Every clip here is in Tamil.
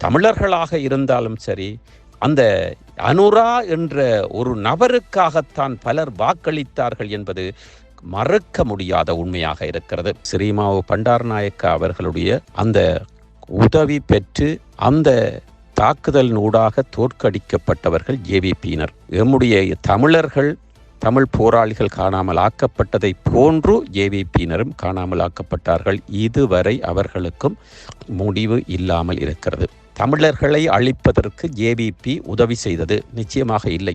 தமிழர்களாக இருந்தாலும் சரி அந்த அனுரா என்ற ஒரு நபருக்காகத்தான் பலர் வாக்களித்தார்கள் என்பது மறுக்க முடியாத உண்மையாக இருக்கிறது. ஸ்ரீமாவு பண்டாரநாயக்கா அவர்களுடைய அந்த உதவி பெற்று அந்த தாக்குதலினூடாக தோற்கடிக்கப்பட்டவர்கள் ஜேவிபியினர் எம்முடைய தமிழர்கள் தமிழ் போராளிகள் காணாமல் ஆக்கப்பட்டதை போன்று ஏவிபியினரும் காணாமல் ஆக்கப்பட்டார்கள். இதுவரை அவர்களுக்கும் முடிவு இல்லாமல் இருக்கிறது. தமிழர்களை அழிப்பதற்கு ஜேவிபி உதவி செய்தது நிச்சயமாக இல்லை.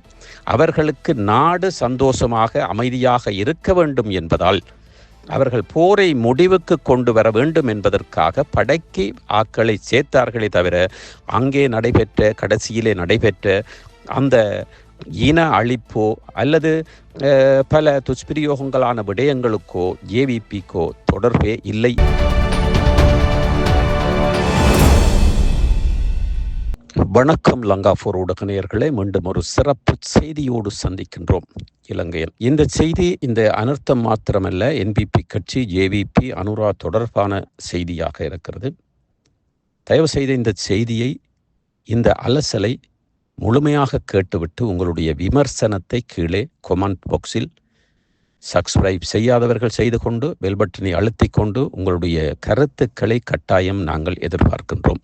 அவர்களுக்கு நாடு சந்தோஷமாக அமைதியாக இருக்க வேண்டும் என்பதால் அவர்கள் போரை முடிவுக்கு கொண்டு வர வேண்டும் என்பதற்காக படைக்கு ஆக்களை சேர்த்தார்களே தவிர அங்கே நடைபெற்ற கடைசியிலே நடைபெற்ற அந்த இன அழிப்போ அல்லது பல துஷ்பிரயோகங்களான விடயங்களுக்கோ ஏவிபிக்கோ தொடர்பே இல்லை. வணக்கம் லங்காபூர் ஊடக நேயர்களே மீண்டும் ஒரு சிறப்பு செய்தியோடு சந்திக்கின்றோம். இலங்கையில். இந்த செய்தி இந்த அனர்த்தம் மாத்திரமல்ல என்பிபி கட்சி ஜேவிபி அனுரா தொடர்பான செய்தியாக இருக்கிறது. தயவு செய்து இந்த செய்தியை இந்த அலசலை முழுமையாக கேட்டுவிட்டு உங்களுடைய விமர்சனத்தை கீழே கொமெண்ட் பாக்ஸில் சப்ஸ்கிரைப் செய்யாதவர்கள் செய்து கொண்டு பெல் பட்டனை அழுத்திக் கொண்டு உங்களுடைய கருத்துக்களை கட்டாயம் நாங்கள் எதிர்பார்க்கின்றோம்.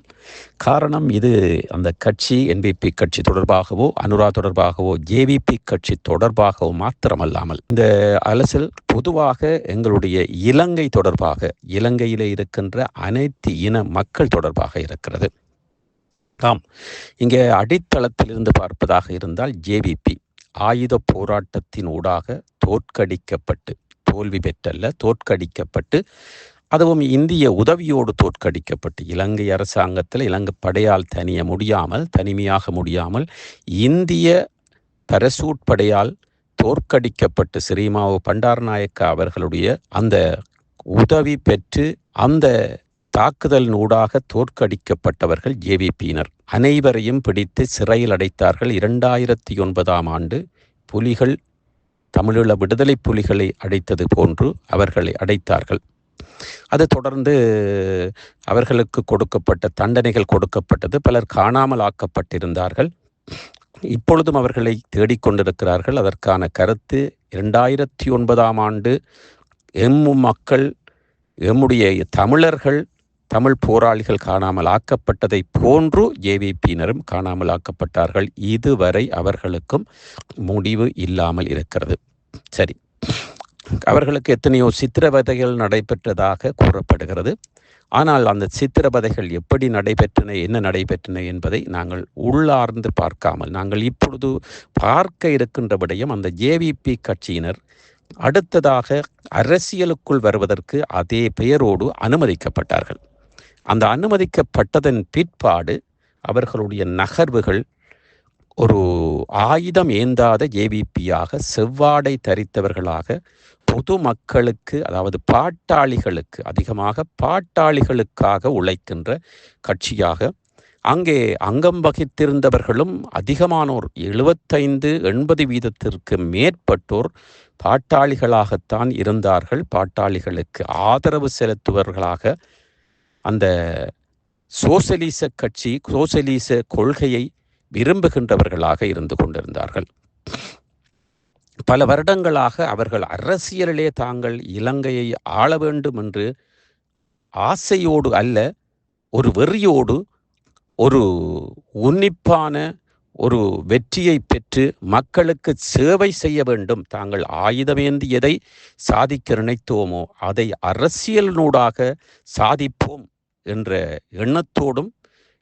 காரணம் இது அந்த கட்சி என்பிபி கட்சி தொடர்பாகவோ அனுரா தொடர்பாகவோ ஜேவிபி கட்சி தொடர்பாகவோ மாத்திரமல்லாமல் இந்த அலசல் பொதுவாக எங்களுடைய இலங்கை தொடர்பாக இலங்கையிலே இருக்கின்ற அனைத்து இன மக்கள் தொடர்பாக இருக்கிறது. தாம் இங்கே அடித்தளத்திலிருந்து பார்ப்பதாக இருந்தால் ஜேவிபி ஆயுத போராட்டத்தின் ஊடாக தோற்கடிக்கப்பட்டு தோல்வி பெற்றல்ல தோற்கடிக்கப்பட்டு அதுவும் இந்திய உதவியோடு தோற்கடிக்கப்பட்டு இலங்கை அரசாங்கத்தில் இலங்கை படையால் தனிய முடியாமல் தனிமையாக முடியாமல் இந்திய பரசூட் படையால் தோற்கடிக்கப்பட்டு ஸ்ரீமாவு பண்டாரநாயக்கா அவர்களுடைய அந்த உதவி பெற்று அந்த தாக்குதலின் ஊடாக தோற்கடிக்கப்பட்டவர்கள் ஜேவிபியினர். அனைவரையும் பிடித்து சிறையில் அடைத்தார்கள். இரண்டாயிரத்தி ஒன்பதாம் ஆண்டு புலிகள் தமிழீழ விடுதலை புலிகளை அடைத்தது போன்று அவர்களை அடைத்தார்கள். அது தொடர்ந்து அவர்களுக்கு கொடுக்கப்பட்ட தண்டனைகள் கொடுக்கப்பட்டது. பலர் காணாமல் ஆக்கப்பட்டிருந்தார்கள். இப்பொழுதும் அவர்களை தேடிக்கொண்டிருக்கிறார்கள் அதற்கான கருத்து இரண்டாயிரத்தி ஒன்பதாம் ஆண்டு எம் மக்கள் எம்முடைய தமிழர்கள் தமிழ் போராளிகள் காணாமல் ஆக்கப்பட்டதை போன்று ஏவிபியினரும் காணாமல் ஆக்கப்பட்டார்கள். இதுவரை அவர்களுக்கும் முடிவு இல்லாமல் இருக்கிறது. சரி. அவர்களுக்கு எத்தனையோ சித்திரவதைகள் நடைபெற்றதாக கூறப்படுகிறது. ஆனால் அந்த சித்திரவதைகள் எப்படி நடைபெற்றன என்ன நடைபெற்றன என்பதை நாங்கள் உள்ளார்ந்து பார்க்காமல் நாங்கள் இப்பொழுது பார்க்க இருக்கின்ற விடயம் அந்த ஜேவிபி கட்சியினர் அடுத்ததாக அரசியலுக்குள் வருவதற்கு அதே பெயரோடு அனுமதிக்கப்பட்டார்கள். அந்த அனுமதிக்கப்பட்டதன் பிற்பாடு அவர்களுடைய நகர்வுகள் ஒரு ஆயுதம் ஏந்தாத ஏவிபியாக செவ்வாடை தரித்தவர்களாக பொது மக்களுக்கு அதாவது பாட்டாளிகளுக்கு அதிகமாக பாட்டாளிகளுக்காக உழைக்கின்ற கட்சியாக அங்கே அங்கம் வகித்திருந்தவர்களும் அதிகமானோர் எழுபத்தைந்து எண்பது வீதத்திற்கு மேற்பட்டோர் பாட்டாளிகளாகத்தான் இருந்தார்கள். பாட்டாளிகளுக்கு ஆதரவு செலுத்துவர்களாக அந்த சோசலிச கட்சி சோசலிச கொள்கையை விரும்புகின்றவர்களாக இருந்து கொண்டிருந்தார்கள். பல வருடங்களாக அவர்கள் அரசியலிலே தாங்கள் இலங்கையை ஆள வேண்டும் என்று ஆசையோடு அல்ல ஒரு வெறியோடு ஒரு உன்னிப்பான ஒரு வெற்றியை பெற்று மக்களுக்கு சேவை செய்ய வேண்டும். தாங்கள் ஆயுதமேந்தி எதை சாதிக்க நினைத்தோமோ அதை அரசியலினூடாக சாதிப்போம். என்ற எண்ணத்தோடும்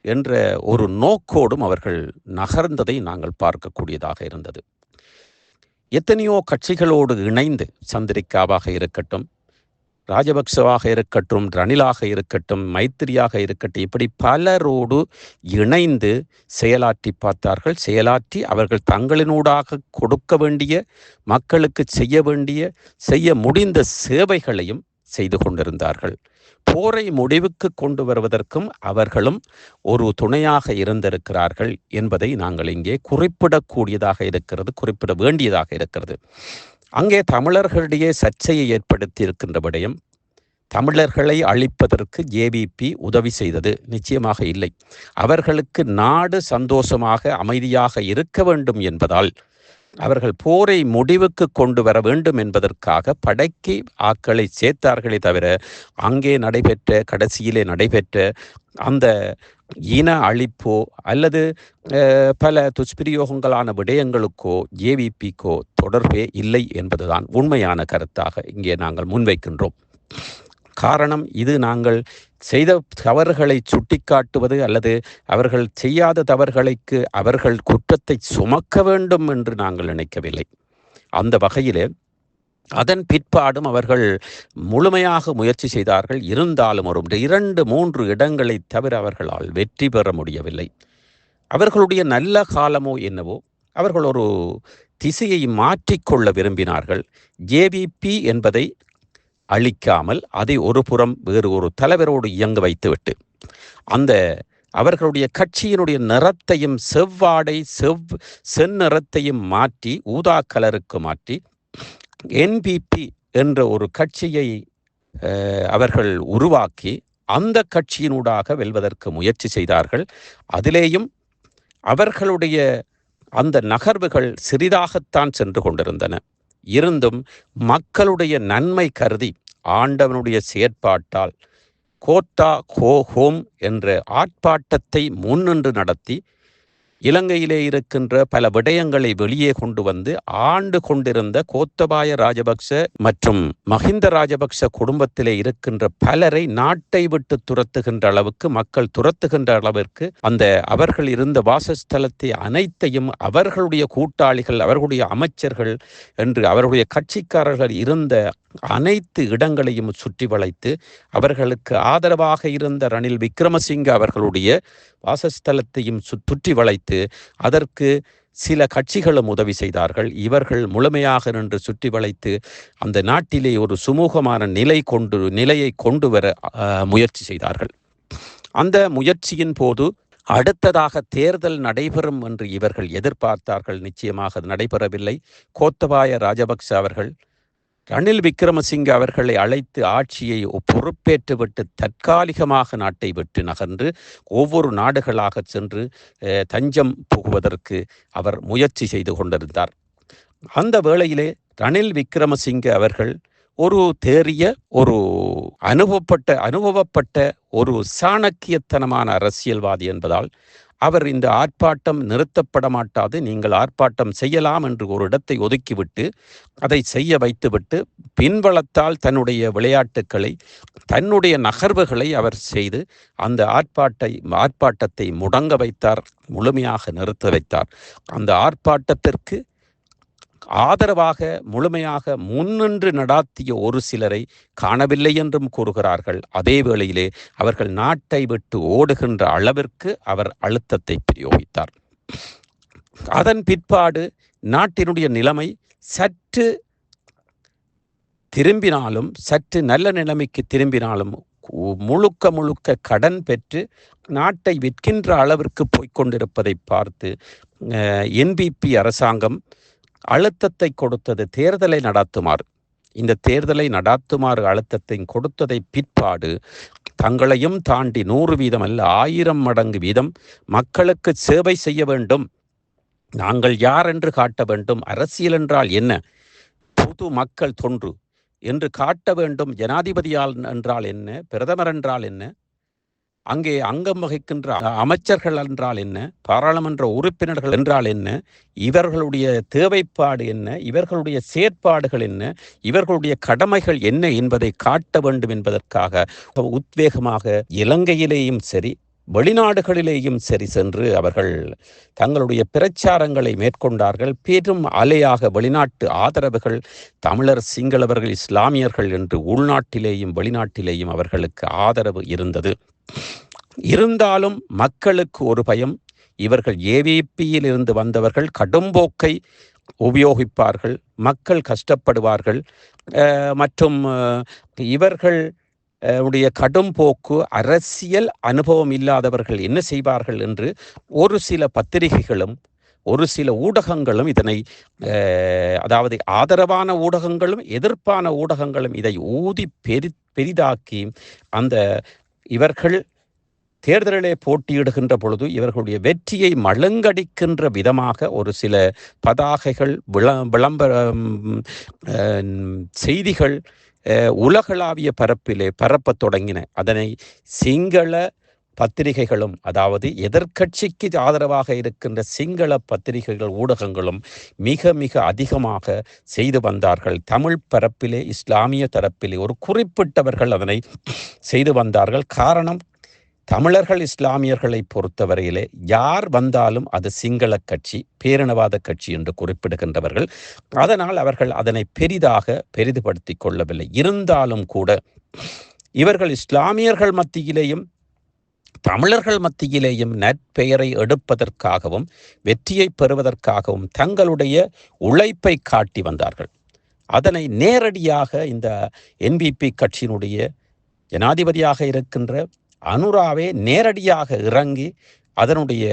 என்ற ஒரு நோக்கோடும் அவர்கள் நகர்ந்ததை நாங்கள் பார்க்கக்கூடியதாக இருந்தது. எத்தனையோ கட்சிகளோடு இணைந்து சந்திரிக்காவாக இருக்கட்டும் ராஜபக்சவாக இருக்கட்டும் ரணிலாக இருக்கட்டும் மைத்திரியாக இருக்கட்டும் இப்படி பலரோடு இணைந்து செயலாற்றி பார்த்தார்கள். செயலாற்றி அவர்கள் தங்களினூடாக கொடுக்க வேண்டிய மக்களுக்கு செய்ய வேண்டிய செய்ய முடிந்த சேவைகளையும் செய்து கொண்டிருந்தார்கள். போரை முடிவுக்கு கொண்டு வருவதற்கும் அவர்களும் ஒரு துணையாக இருந்திருக்கிறார்கள் என்பதை நாங்கள் இங்கே குறிப்பிடக்கூடியதாக இருக்கிறது குறிப்பிட வேண்டியதாக இருக்கிறது. அங்கே தமிழர்களிடையே சர்ச்சையை ஏற்படுத்தி இருக்கின்ற விடயம் தமிழர்களை அழிப்பதற்கு ஜேவிபி உதவி செய்தது நிச்சயமாக இல்லை. அவர்களுக்கு நாடு சந்தோஷமாக அமைதியாக இருக்க வேண்டும் என்பதால் அவர்கள் போரை முடிவுக்கு கொண்டு வர வேண்டும் என்பதற்காக படைக்கு ஆக்களை சேர்த்தார்களே தவிர அங்கே நடைபெற்ற கடைசியிலே நடைபெற்ற அந்த இன அழிப்போ அல்லது பல துஷ்பிரயோகங்களான விடயங்களுக்கோ ஏவிபிக்கோ தொடர்பே இல்லை என்பதுதான் உண்மையான கருத்தாக இங்கே நாங்கள் முன்வைக்கின்றோம். காரணம் இது. நாங்கள் செய்த தவறுகளை சுட்டிக்காட்டுவது அல்லது அவர்கள் செய்யாத தவறுகளுக்கு அவர்கள் குற்றத்தை சுமக்க வேண்டும் என்று நாங்கள் நினைக்கவில்லை. அந்த வகையிலே அதன் பிற்பாடும் அவர்கள் முழுமையாக முயற்சி செய்தார்கள். இருந்தாலும் ஒரு இரண்டு மூன்று இடங்களை தவிர அவர்களால் வெற்றி பெற முடியவில்லை. அவர்களுடைய நல்ல காலமோ என்னவோ அவர்கள் ஒரு திசையை மாற்றிக்கொள்ள விரும்பினார்கள். ஜேவிபி என்பதை அழிக்காமல் அதை ஒரு புறம் வேறு ஒரு தலைவரோடு இயங்க வைத்துவிட்டு அந்த அவர்களுடைய கட்சியினுடைய நிறத்தையும் செவ்வாடை செவ் செந்நிறத்தையும் மாற்றி ஊதா கலருக்கு மாற்றி என்பிபி என்ற ஒரு கட்சியை அவர்கள் உருவாக்கி அந்த கட்சியினூடாக வெல்வதற்கு முயற்சி செய்தார்கள். அதிலேயும் அவர்களுடைய அந்த நகர்வுகள் சிறிதாகத்தான் சென்று கொண்டிருந்தன. இருந்தும் மக்களுடைய நன்மை கருதி ஆண்டவனுடைய செயற்பாட்டால் கோத்தா கோ ஹோம் என்ற ஆர்ப்பாட்டத்தை முன்னின்று நடத்தி இலங்கையிலே இருக்கின்ற பல விடயங்களை வெளியே கொண்டு வந்து ஆண்டு கொண்டிருந்த கோத்தபாய ராஜபக்ச மற்றும் மஹிந்த ராஜபக்ச குடும்பத்திலே இருக்கின்ற பலரை நாட்டை விட்டு துரத்துகின்ற அளவுக்கு மக்கள் துரத்துகின்ற அளவிற்கு அந்த அவர்கள் இருந்த வாசஸ்தலத்தை அனைத்தையும் அவர்களுடைய கூட்டாளிகள் அவர்களுடைய அமைச்சர்கள் என்று அவர்களுடைய கட்சிக்காரர்கள் இருந்த அனைத்து இடங்களையும் சுற்றி வளைத்து அவர்களுக்கு ஆதரவாக இருந்த ரணில் விக்ரமசிங்க அவர்களுடைய வாசஸ்தலத்தையும் சுற்றி வளைத்து அதற்கு சில கட்சிகளும் உதவி செய்தார்கள். இவர்கள் முழுமையாக நின்று சுற்றி வளைத்து அந்த நாட்டிலே ஒரு சுமூகமான நிலை கொண்டு நிலையை கொண்டு வர முயற்சி செய்தார்கள். அந்த முயற்சியின் போது அடுத்ததாக தேர்தல் நடைபெறும் என்று இவர்கள் எதிர்பார்த்தார்கள். நிச்சயமாக நடைபெறவில்லை. கோத்தபாய ராஜபக்ச அவர்கள் ரணில் விக்ரமசிங்க அவர்களை அழைத்து ஆட்சியை பொறுப்பேற்றுவிட்டு தற்காலிகமாக நாட்டை விட்டு நகர்ந்து ஒவ்வொரு நாடுகளாக சென்று தஞ்சம் புகுவதற்கு அவர் முயற்சி செய்து கொண்டிருந்தார். அந்த வேளையிலே ரணில் விக்ரமசிங்க அவர்கள் ஒரு தேறிய ஒரு அனுபவப்பட்ட அனுபவப்பட்ட ஒரு சாணக்கியத்தனமான அரசியல்வாதி என்பதால் அவர் இந்த ஆர்ப்பாட்டம் நிறுத்தப்பட மாட்டாது நீங்கள் ஆர்ப்பாட்டம் செய்யலாம் என்று ஒரு இடத்தை ஒதுக்கிவிட்டு அதை செய்ய வைத்துவிட்டு பின்வளத்தால் தன்னுடைய விளையாட்டுக்களை தன்னுடைய நகர்வுகளை அவர் செய்து அந்த ஆர்ப்பாட்டை ஆர்ப்பாட்டத்தை முடங்க வைத்தார் முழுமையாக நிறுத்த வைத்தார். அந்த ஆர்ப்பாட்டத்திற்கு ஆதரவாக முழுமையாக முன்னின்று நடாத்திய ஒரு சிலரை காணவில்லை என்றும் கூறுகிறார்கள். அதே வேளையிலே அவர்கள் நாட்டை விட்டு ஓடுகின்ற அளவிற்கு அவர் அழுத்தத்தை பிரயோகித்தார். அதன் பிற்பாடு நாட்டினுடைய நிலைமை சற்று திரும்பினாலும் சற்று நல்ல நிலைமைக்கு திரும்பினாலும் முழுக்க முழுக்க கடன் பெற்று நாட்டை விற்கின்ற அளவிற்கு போய்கொண்டிருப்பதை பார்த்து என்பிபி அரசாங்கம் அழுத்தத்தை கொடுத்தது தேர்தலை நடாத்துமாறு. இந்த தேர்தலை நடாத்துமாறு அழுத்தத்தை கொடுத்ததை பிற்பாடு தங்களையும் தாண்டி நூறு வீதம் அல்ல ஆயிரம் மடங்கு வீதம் மக்களுக்கு சேவை செய்ய வேண்டும். நாங்கள் யார் என்று காட்ட வேண்டும்? அரசியல் என்றால் என்ன? புது மக்கள் தொன்று. என்று காட்ட வேண்டும். ஜனாதிபதியால் என்றால் என்ன? பிரதமர் என்றால் என்ன? அங்கே அங்கம் வகிக்கின்ற அமைச்சர்கள் என்றால் என்ன? பாராளுமன்ற உறுப்பினர்கள் என்றால் என்ன? இவர்களுடைய தேவைப்பாடு என்ன? இவர்களுடைய செயற்பாடுகள் என்ன? இவர்களுடைய கடமைகள் என்ன என்பதை காட்ட வேண்டும் என்பதற்காக உத்வேகமாக இலங்கையிலேயும் சரி வெளிநாடுகளிலேயும் சரி சென்று அவர்கள் தங்களுடைய பிரச்சாரங்களை மேற்கொண்டார்கள். பெரும் அலையாக வெளிநாட்டு ஆதரவுகள் தமிழர் சிங்களவர்கள் இஸ்லாமியர்கள் என்று உள்நாட்டிலேயும் வெளிநாட்டிலேயும் அவர்களுக்கு ஆதரவு இருந்தது. இருந்தாலும் மக்களுக்கு ஒரு பயம். இவர்கள் ஏவிபியில் இருந்து வந்தவர்கள் கடும்போக்கை உபயோகிப்பார்கள். மக்கள் கஷ்டப்படுவார்கள். மற்றும் இவர்கள் உடைய கடும் போக்கு அரசியல் அனுபவம் இல்லாதவர்கள் என்ன செய்வார்கள் என்று ஒரு சில பத்திரிகைகளும் ஒரு சில ஊடகங்களும் இதனை அதாவது ஆதரவான ஊடகங்களும் எதிர்ப்பான ஊடகங்களும் இதை ஊதி பெரி பெரிதாக்கி அந்த இவர்கள் தேர்தலிலே போட்டியிடுகின்ற பொழுது இவர்களுடைய வெற்றியை மழுங்கடிக்கின்ற விதமாக ஒரு சில பதாகைகள் விள விளம்பர செய்திகள் உலகளாவிய பரப்பிலே பரப்பத் தொடங்கின. அதனை சிங்கள பத்திரிகைகளும் அதாவது எதிர்கட்சிக்கு ஆதரவாக இருக்கின்ற சிங்கள பத்திரிகைகள் ஊடகங்களும் மிக மிக அதிகமாக செய்து வந்தார்கள். தமிழ் பரப்பிலே இஸ்லாமிய தரப்பிலே ஒரு குறிப்பிட்டவர்கள் அதனை செய்து வந்தார்கள். காரணம் தமிழர்கள் இஸ்லாமியர்களை பொறுத்தவரையிலே யார் வந்தாலும் அது சிங்கள கட்சி பேரினவாத கட்சி என்று குறிப்பிடுகின்றவர்கள். அதனால் அவர்கள் அதனை பெரிதாக பெரிதுபடுத்திக் கொள்ளவில்லை. இருந்தாலும் கூட இவர்கள் இஸ்லாமியர்கள் மத்தியிலேயும் தமிழர்கள் மத்தியிலேயும் நற்பெயரை எடுப்பதற்காகவும் வெற்றியை பெறுவதற்காகவும் தங்களுடைய உழைப்பை காட்டி வந்தார்கள். அதனை நேரடியாக இந்த என்பிபி கட்சியினுடைய ஜனாதிபதியாக இருக்கின்ற அனுராவே நேரடியாக இறங்கி அதனுடைய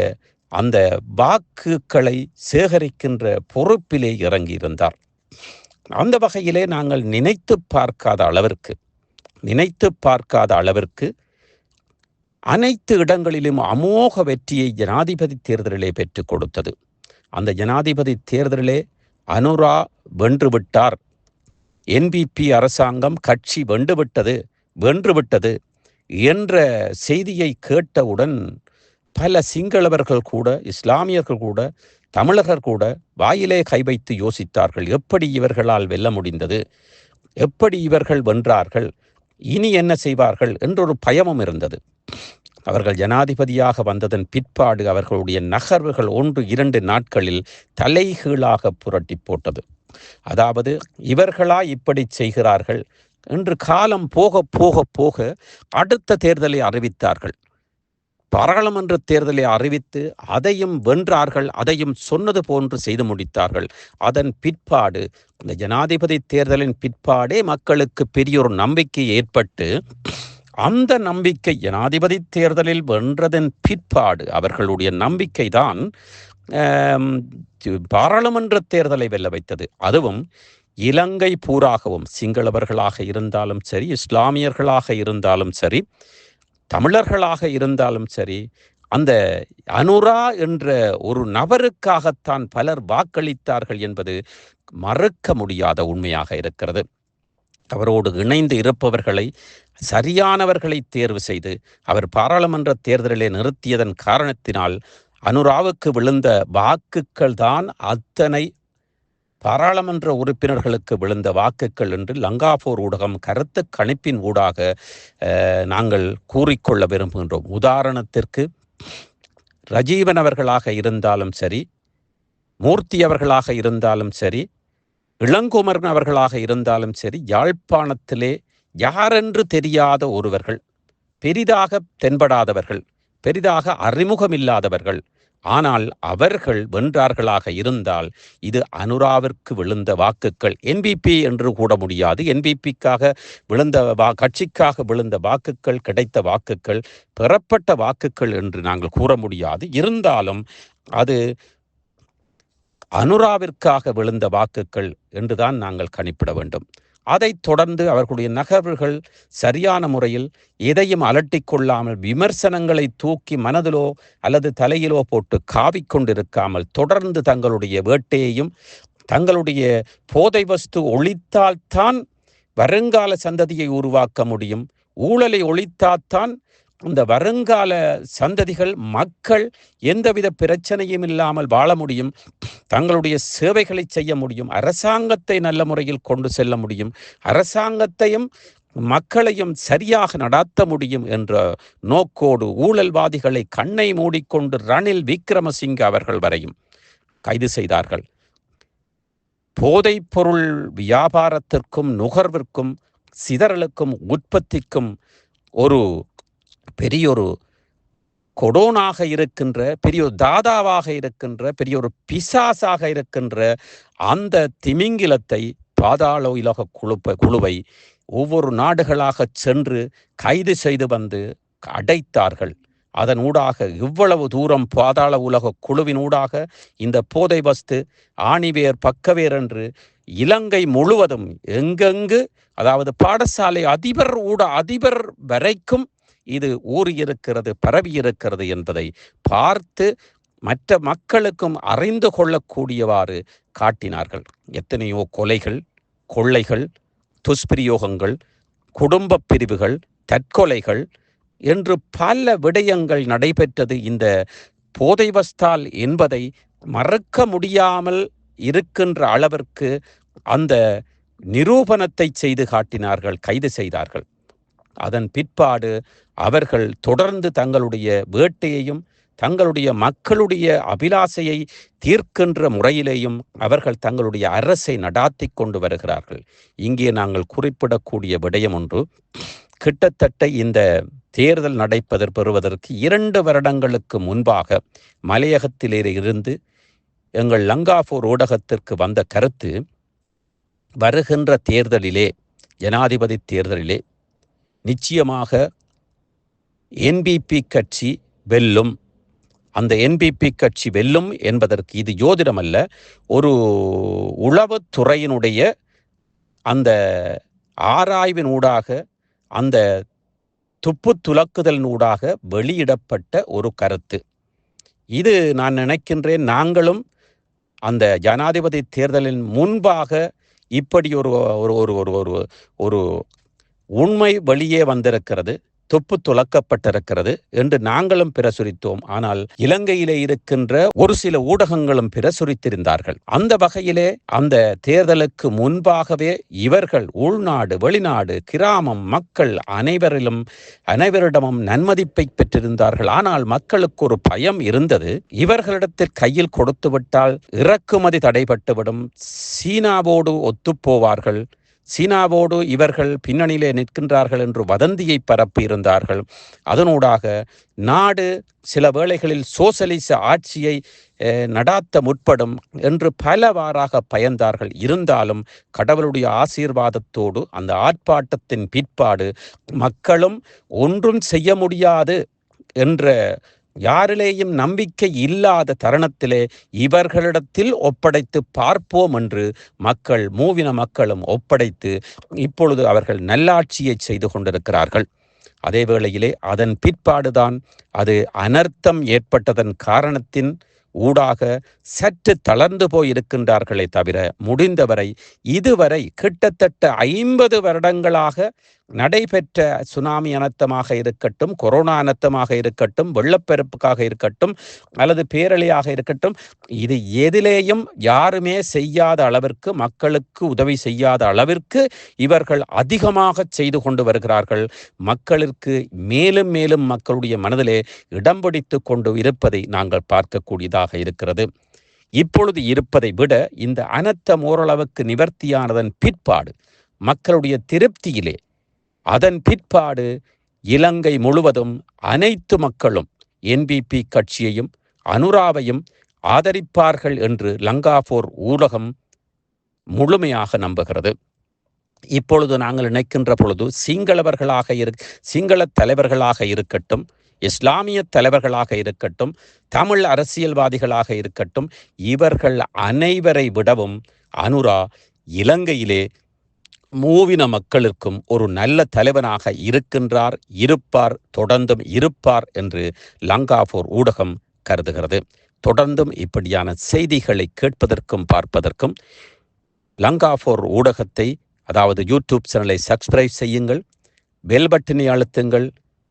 அந்த வாக்குகளை சேகரிக்கின்ற பொறுப்பிலே இறங்கியிருந்தார். அந்த வகையிலே நாங்கள் நினைத்து பார்க்காத அளவிற்கு நினைத்து பார்க்காத அளவிற்கு அனைத்து இடங்களிலும் அமோக வெற்றியை ஜனாதிபதி தேர்தலிலே பெற்றுக் கொடுத்தது. அந்த ஜனாதிபதி தேர்தலிலே அனுரா வென்றுவிட்டார் என்பிபி அரசாங்கம் கட்சி வென்றுவிட்டது வென்றுவிட்டது என்ற செய்தியை கேட்டவுடன் பல சிங்களவர்கள் கூட இஸ்லாமியர்கள் கூட தமிழர்கள் கூட வாயிலே கை வைத்து யோசித்தார்கள் எப்படி இவர்களால் வெல்ல முடிந்தது? எப்படி இவர்கள் வென்றார்கள்? இனி என்ன செய்வார்கள் என்றொரு பயமும் இருந்தது. அவர்கள் ஜனாதிபதியாக வந்ததன் பிற்பாடு அவர்களுடைய நகர்வுகள் ஒன்று இரண்டு நாட்களில் தலைகீழாக புரட்டி போட்டது. அதாவது இவர்களா இப்படி செய்கிறார்கள் என்று காலம் போக போக போக அடுத்த தேர்தலை அறிவித்தார்கள். பாராளுமன்ற தேர்தலை அறிவித்து அதையும் வென்றார்கள் அதையும் சொன்னது போன்று செய்து முடித்தார்கள். அதன் பிற்பாடு இந்த ஜனாதிபதி தேர்தலின் பிற்பாடே மக்களுக்கு பெரிய ஒரு நம்பிக்கை ஏற்பட்டு அந்த நம்பிக்கை ஜனாதிபதி தேர்தலில் வென்றதன் பிற்பாடு அவர்களுடைய நம்பிக்கை தான் பாராளுமன்ற தேர்தலை வெல்ல வைத்தது. அதுவும் இலங்கை பூராகவும் சிங்களவர்களாக இருந்தாலும் சரி இஸ்லாமியர்களாக இருந்தாலும் சரி தமிழர்களாக இருந்தாலும் சரி அந்த அனுரா என்ற ஒரு நபருக்காகத்தான் பலர் வாக்களித்தார்கள் என்பது மறுக்க முடியாத உண்மையாக இருக்கிறது. அவரோடு இணைந்து இருப்பவர்களை சரியானவர்களை தேர்வு செய்து அவர் பாராளுமன்ற தேர்தலிலே நிறுத்தியதன் காரணத்தினால் அனுராவுக்கு விழுந்த வாக்குகள் தான் அத்தனை பாராளுமன்ற உறுப்பினர்களுக்கு விழுந்த வாக்குகள் என்று லங்காபூர் ஊடகம் கருத்து கணிப்பின் ஊடாக நாங்கள் கூறிக்கொள்ள விரும்புகின்றோம். உதாரணத்திற்கு ரஜீவன் அவர்களாக இருந்தாலும் சரி மூர்த்தி அவர்களாக இருந்தாலும் சரி இளங்குமரன் அவர்களாக இருந்தாலும் சரி யாழ்ப்பாணத்திலே யாரென்று தெரியாத ஒருவர்கள் பெரிதாக தென்படாதவர்கள் பெரிதாக அறிமுகமில்லாதவர்கள் ஆனால் அவர்கள் வென்றார்களாக இருந்தால் இது அனுராவிற்கு விழுந்த வாக்குகள் என்பிபி என்று கூட முடியாது. என்பிபிக்காக விழுந்த வா கட்சிக்காக விழுந்த வாக்குகள் கிடைத்த வாக்குகள் பெறப்பட்ட வாக்குகள் என்று நாங்கள் கூற முடியாது. இருந்தாலும் அது அனுராவிற்காக விழுந்த வாக்குகள் என்றுதான் நாங்கள் கணிப்பிட வேண்டும். அதைத் தொடர்ந்து அவர்களுடைய நகர்வுகள் சரியான முறையில் எதையும் அலட்டிக்கொள்ளாமல் விமர்சனங்களை தூக்கி மனதிலோ அல்லது தலையிலோ போட்டு காவிக்கொண்டிருக்காமல் தொடர்ந்து தங்களுடைய வேட்டையையும் தங்களுடைய போதை வஸ்து ஒழித்தால்தான் வருங்கால சந்ததியை உருவாக்க முடியும். ஊழலை ஒழித்தால்தான் இந்த வருங்கால சந்ததிகள் மக்கள் எந்தவித பிரச்சனையும் இல்லாமல் வாழ முடியும். தங்களுடைய சேவைகளை செய்ய முடியும். அரசாங்கத்தை நல்ல முறையில் கொண்டு செல்ல முடியும். அரசாங்கத்தையும் மக்களையும் சரியாக நடாத்த முடியும் என்ற நோக்கோடு ஊழல்வாதிகளை கண்ணை மூடிக்கொண்டு ரணில் விக்ரமசிங்க அவர்கள் வரையும் கைது செய்தார்கள். போதைப்பொருள் வியாபாரத்திற்கும் நுகர்விற்கும் சிதறலுக்கும் உற்பத்திக்கும் ஒரு பெரியொரு கொடோனாக இருக்கின்ற பெரிய ஒரு தாதாவாக இருக்கின்ற பெரிய ஒரு பிசாசாக இருக்கின்ற அந்த திமிங்கிலத்தை பாதாள உலக குழுப்ப குழுவை ஒவ்வொரு நாடுகளாக சென்று கைது செய்து வந்து அடைத்தார்கள். அதன் ஊடாக இவ்வளவு தூரம் பாதாள உலக குழுவினூடாக இந்த போதை வஸ்து ஆணிவேர் பக்கவேர் என்று இலங்கை முழுவதும் எங்கெங்கு அதாவது பாடசாலை அதிபர் ஊட அதிபர் வரைக்கும் இது ஊறியிருக்கிறது பரவியிருக்கிறது என்பதை பார்த்து மற்ற மக்களுக்கும் அறிந்து கொள்ளக்கூடியவாறு காட்டினார்கள். எத்தனையோ கொலைகள் கொள்ளைகள் துஷ்பிரயோகங்கள் குடும்ப பிரிவுகள் தற்கொலைகள் என்று பல விடயங்கள் நடைபெற்றது இந்த போதைவஸ்தால் என்பதை மறக்க முடியாமல் இருக்கின்ற அளவிற்கு அந்த நிரூபணத்தை செய்து காட்டினார்கள் கைது செய்தார்கள். அதன் பிற்பாடு அவர்கள் தொடர்ந்து தங்களுடைய வேட்டையையும் தங்களுடைய மக்களுடைய அபிலாசையை தீர்க்கின்ற முறையிலேயும் அவர்கள் தங்களுடைய அரசை நடாத்தி கொண்டு வருகிறார்கள். இங்கே நாங்கள் குறிப்பிடக்கூடிய விடயம் ஒன்று கிட்டத்தட்ட இந்த தேர்தல் நடைபெற பெறுவதற்கு இரண்டு வருடங்களுக்கு முன்பாக மலையகத்திலே இருந்து எங்கள் லங்காபூர் ஊடகத்திற்கு வந்த கருத்து வருகின்ற தேர்தலிலே ஜனாதிபதி தேர்தலிலே நிச்சயமாக என்பிபி கட்சி வெல்லும். அந்த என்பிபி கட்சி வெல்லும் என்பதற்கு இது ஜோதிடம் அல்ல ஒரு உளவுத்துறையினுடைய அந்த ஆராய்வினூடாக அந்த துப்பு துலக்குதலினூடாக வெளியிடப்பட்ட ஒரு கருத்து. இது நான் நினைக்கின்றேன் நாங்களும் அந்த ஜனாதிபதி தேர்தலின் முன்பாக இப்படி ஒரு ஒரு ஒரு ஒரு ஒரு ஒரு உண்மை வெளியே வந்திருக்கிறது. துப்பு துலக்கப்பட்டிருக்கிறது என்று நாங்களும் பிரசுரித்தோம். ஆனால் இலங்கையிலே இருக்கின்ற ஒரு சில ஊடகங்களும் பிரசுரித்திருந்தார்கள். அந்த வகையிலே அந்த தேர்தலுக்கு முன்பாகவே இவர்கள் உள்நாடு வெளிநாடு கிராமம் மக்கள் அனைவரிலும் அனைவரிடமும் நன்மதிப்பை பெற்றிருந்தார்கள். ஆனால் மக்களுக்கு ஒரு பயம் இருந்தது. இவர்களிடத்தில் கையில் கொடுத்துவிட்டால் இறக்குமதி தடைபட்டுவிடும். சீனாவோடு ஒத்துப்போவார்கள். சீனாவோடு இவர்கள் பின்னணியிலே நிற்கின்றார்கள் என்று வதந்தியை பரப்பியிருந்தார்கள். அதனூடாக நாடு சில வேளைகளில் சோசலிச ஆட்சியை நடாத்த முற்படும் என்று பலவாறாக பயந்தார்கள். இருந்தாலும் கடவுளுடைய ஆசீர்வாதத்தோடு அந்த ஆர்ப்பாட்டத்தின் பிற்பாடு மக்களும் ஒன்றும் செய்ய முடியாது என்ற யாரிலேயும் நம்பிக்கை இல்லாத தருணத்திலே இவர்களிடத்தில் ஒப்படைத்து பார்ப்போம் என்று மக்கள் மூவின மக்களும் ஒப்படைத்து இப்பொழுது அவர்கள் நல்லாட்சியை செய்து கொண்டிருக்கிறார்கள். அதே வேளையிலே அதன் பிற்பாடுதான் அது அனர்த்தம் ஏற்பட்டதன் காரணத்தின் ஊடாக சற்று தளர்ந்து போயிருக்கின்றார்களே தவிர முடிந்தவரை இதுவரை கிட்டத்தட்ட ஐம்பது வருடங்களாக நடைபெற்ற சுனாமி அனர்த்தமாக இருக்கட்டும் கொரோனா அனர்த்தமாக இருக்கட்டும் வெள்ளப்பெருப்புக்காக இருக்கட்டும் அல்லது பேரழியாக இருக்கட்டும் இது எதிலேயும் யாருமே செய்யாத அளவிற்கு மக்களுக்கு உதவி செய்யாத அளவிற்கு இவர்கள் அதிகமாக செய்து கொண்டு வருகிறார்கள். மக்களுக்கு மேலும் மேலும் மக்களுடைய மனதிலே இடம் பிடித்து கொண்டு இருப்பதை நாங்கள் பார்க்கக்கூடியதாக இருக்கிறது. இப்பொழுது இருப்பதை விட இந்த அனர்த்தம் ஓரளவுக்கு நிவர்த்தியானதன் பிற்பாடு மக்களுடைய திருப்தியிலே அதன் பிற்பாடு இலங்கை முழுவதும் அனைத்து மக்களும் என்பிபி கட்சியையும் அனுராவையும் ஆதரிப்பார்கள் என்று லங்காபோர் ஊடகம் முழுமையாக நம்புகிறது. இப்பொழுது நாங்கள் நினைக்கின்ற பொழுது சிங்களவர்களாக இரு சிங்கள தலைவர்களாக இருக்கட்டும் இஸ்லாமிய தலைவர்களாக இருக்கட்டும் தமிழ் அரசியல்வாதிகளாக இருக்கட்டும் இவர்கள் அனைவரை விடவும் அனுரா இலங்கையிலே மூவின மக்களுக்கும் ஒரு நல்ல தலைவனாக இருக்கின்றார் இருப்பார் தொடர்ந்தும் இருப்பார் என்று லங்காபூர் ஊடகம் கருதுகிறது. தொடர்ந்தும் இப்படியான செய்திகளை கேட்பதற்கும் பார்ப்பதற்கும் லங்காபோர் ஊடகத்தை அதாவது யூடியூப் சேனலை சப்ஸ்கிரைப் செய்யுங்கள் பெல் பட்டினை அழுத்துங்கள்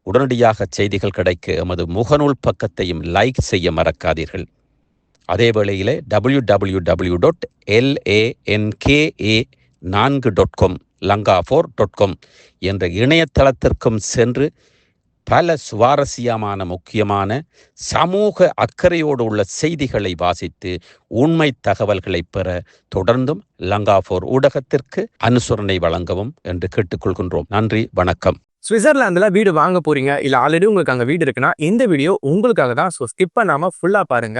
உடனடியாக செய்திகள் கிடைக்க எமது முகநூல் பக்கத்தையும் லைக் செய்ய மறக்காதீர்கள். அதே வேளையிலே W W W dot L A N K A நான்கு dot com Lanka four dot com என்ற இணையதளத்திற்கும் சென்று பல சுவாரஸ்யமான முக்கியமான சமூக அக்கறையோடு உள்ள செய்திகளை வாசித்து உண்மை தகவல்களை பெற தொடர்ந்தும் லங்கா ஃபோர் ஊடகத்திற்கு அனுசரணை வழங்கவும் என்று கேட்டுக்கொள்கின்றோம். நன்றி வணக்கம். சுவிட்சர்லாந்துல வீடு வாங்க போறீங்க இல்ல ஆல்ரெடி உங்களுக்கு அங்க வீடு இருக்குன்னா இந்த வீடியோ உங்களுக்காக தான். ஸோ ஸ்கிப் பண்ணாம ஃபுல்லா பாருங்க.